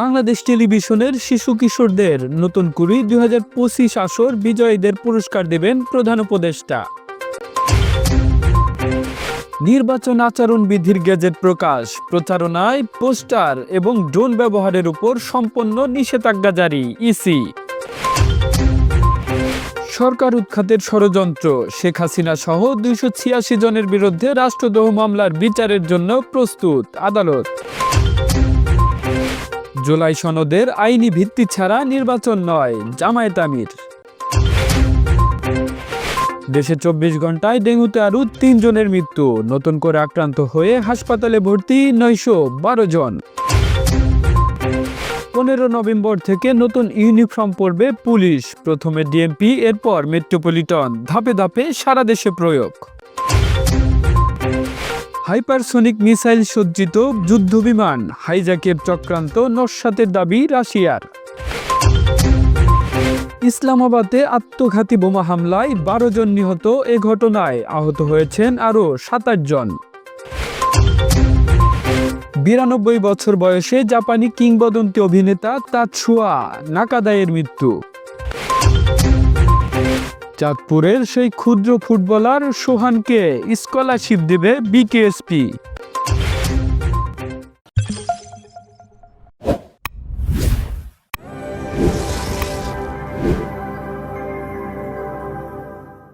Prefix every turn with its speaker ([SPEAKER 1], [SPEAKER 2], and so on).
[SPEAKER 1] বাংলাদেশ টেলিভিশনের শিশু কিশোরদের নতুন কুড়ি দুই হাজার পঁচিশ আসর বিজয়ীদের পুরস্কার দেবেন প্রধান উপদেষ্টা। নির্বাচন আচরণ বিধির গেজেট প্রকাশ, প্রচারণায় পোস্টার এবং ড্রোন ব্যবহারের উপর সম্পন্ন নিষেধাজ্ঞা জারি, ইসি। সরকার উৎখাতের ষড়যন্ত্র, শেখ হাসিনা সহ দুইশো ছিয়াশি জনের বিরুদ্ধে রাষ্ট্রদ্রোহ মামলার বিচারের জন্য প্রস্তুত আদালত। জুলাই সনদের আইনি ভিত্তি ছাড়া নির্বাচন নয়, জামায়াত আমির। দেশে চব্বিশ ঘন্টায় ডেঙ্গুতে আরও তিনজনের মৃত্যু। নতুন করে আক্রান্ত হয়ে হাসপাতালে ভর্তি নয়শো বারো জন। পনেরো নভেম্বর থেকে নতুন ইউনিফর্ম পরবে পুলিশ। প্রথমে ডিএমপি, এরপর মেট্রোপলিটন। ধাপে ধাপে সারা দেশে প্রয়োগ। হাইপারসোনিক মিসাইল সজ্জিত যুদ্ধবিমান, হাইজ্যাকের চক্রান্ত নস্বাতের দাবি রাশিয়ার। ইসলামাবাদে আত্মঘাতী বোমা হামলায় বারো জন নিহত এ ঘটনায় আহত হয়েছেন আরও সাতাশ জন। বিরানব্বই বছর বয়সে জাপানি কিংবদন্তি অভিনেতা তাৎসুয়া নাকাদায়ের মৃত্যু। চাঁদপুরের সেই ক্ষুদ্র ফুটবলার সোহানকে স্কলারশিপ দেবে বিকেএসপি।